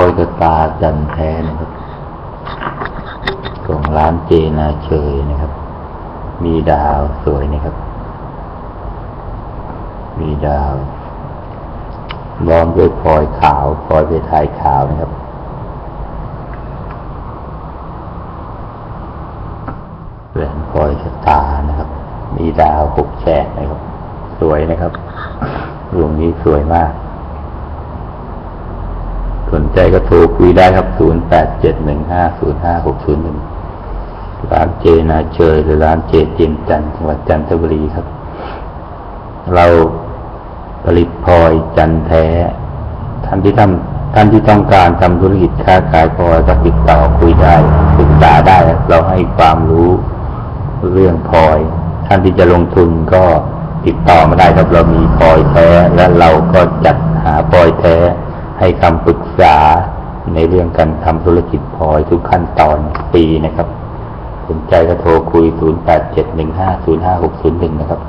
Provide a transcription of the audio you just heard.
อยกระตาจันแท้นะครับของร้านเจนาเชยนะครับ มีดาวสวยนะครับ มีดาวล้อมด้วยพลอยขาวพลอยเพทายขาวนะครับ แหวนพลอยชะตานะครับ มีดาวหกแฉกนะครับ สวยนะครับ ดวงนี้สวยมาก สนใจก็โทรคุยได้ครับ0 8 7 1 5 0 5 6 0 1ร้านเจนาเชยหรือร้านเจเจียมจันจังหวัดจันทบุรีครับ เราผลิตพลอยจันแท้ ท่านที่ทำท่านที่ต้องการทำธุรกิจค้าขายพลอยก็ติดต่อคุยได้ศึกษาได้ เราให้ความรู้เรื่องพลอย ท่านที่จะลงทุนก็ติดต่อมาได้ครับเรามีพลอยแท้และเราก็จัดหาพลอยแท้ ให้คำปรึกษาในเรื่องการทำธุรกิจพลอยทุกขั้นตอนปีนะครับ สนใจก็โทรคุย 0871505601 นะครับ